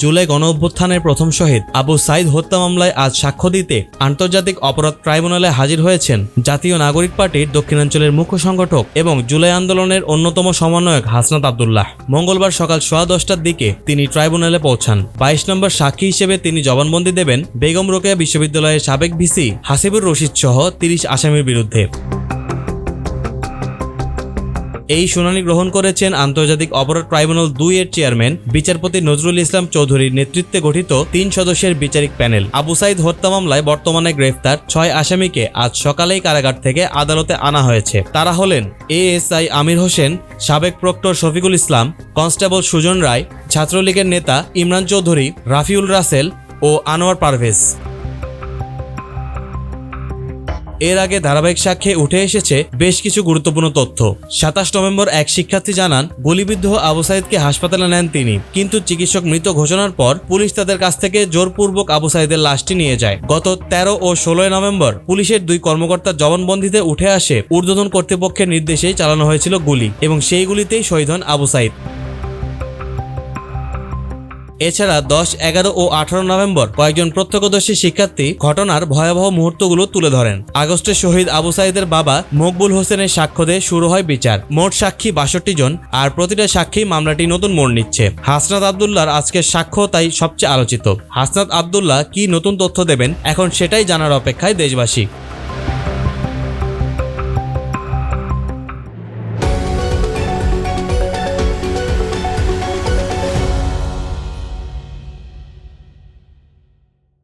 জুলাই গণ অভ্যুত্থানের প্রথম শহীদ আবু সাইদ হত্যা মামলায় আজ সাক্ষ্য দিতে আন্তর্জাতিক অপরাধ ট্রাইব্যুনালে হাজির হয়েছেন জাতীয় নাগরিক পার্টির দক্ষিণাঞ্চলের মুখ্য সংগঠক এবং জুলাই আন্দোলনের অন্যতম সমন্বয়ক হাসনাত আবদুল্লাহ। মঙ্গলবার সকাল সোয়া দশটার দিকে তিনি ট্রাইব্যুনালে পৌঁছান। বাইশ নম্বর সাক্ষী হিসেবে তিনি জবানবন্দি দেবেন বেগম রোকেয়া বিশ্ববিদ্যালয়ের সাবেক ভিসি হাসিবুর রশিদ সহ তিরিশ আসামির বিরুদ্ধে। এই শুনানি গ্রহণ করেছেন আন্তর্জাতিক অপরাধ ট্রাইব্যুনাল দুই এর চেয়ারম্যান, বিচারপতি নজরুল ইসলাম চৌধুরীর নেতৃত্বে গঠিত তিন সদস্যের বিচারিক প্যানেল। আবু সাইদ হত্যা মামলায় বর্তমানে গ্রেফতার ছয় আসামিকে আজ সকালেই কারাগার থেকে আদালতে আনা হয়েছে। তারা হলেন এএসআই আমির হোসেন, সাবেক প্রক্টর শফিকুল ইসলাম, কনস্টেবল সুজন রায়, ছাত্রলীগের নেতা ইমরান চৌধুরী, রাফিউল রাসেল ও আনোয়ার পারভেজ। এর আগে ধারাবাহিক সাক্ষ্যে উঠে এসেছে বেশ কিছু গুরুত্বপূর্ণ তথ্য। সাতাশ নভেম্বর এক শিক্ষার্থী জানান, গুলিবিদ্ধ আবু সাইদকে হাসপাতালে নেন তিনি। কিন্তু চিকিৎসক মৃত ঘোষণার পর পুলিশ তাদের কাছ থেকে জোরপূর্বক আবু সাইদের লাশটি নিয়ে যায়। গত তেরো ও ষোলোই নভেম্বর পুলিশের দুই কর্মকর্তার জবানবন্দিতে উঠে আসে ঊর্ধ্বতন কর্তৃপক্ষের নির্দেশেই চালানো হয়েছিল গুলি এবং সেই গুলিতেই শহীদ হন আবু সাইদ। এছাড়া দশ, এগারো ও আঠারো নভেম্বর কয়েকজন প্রত্যক্ষদর্শী শিক্ষার্থী ঘটনার ভয়াবহ মুহূর্তগুলো তুলে ধরেন। আগস্টে শহীদ আবু সাইদের বাবা মকবুল হোসেনের সাক্ষ্য দিয়ে শুরু হয় বিচার। মোট সাক্ষী বাষট্টি জন, আর প্রতিটা সাক্ষী মামলাটি নতুন মোড় নিচ্ছে। হাসনাত আবদুল্লাহর আজকের সাক্ষ্য তাই সবচেয়ে আলোচিত। হাসনাত আবদুল্লাহ কি নতুন তথ্য দেবেন, এখন সেটাই জানার অপেক্ষায় দেশবাসী।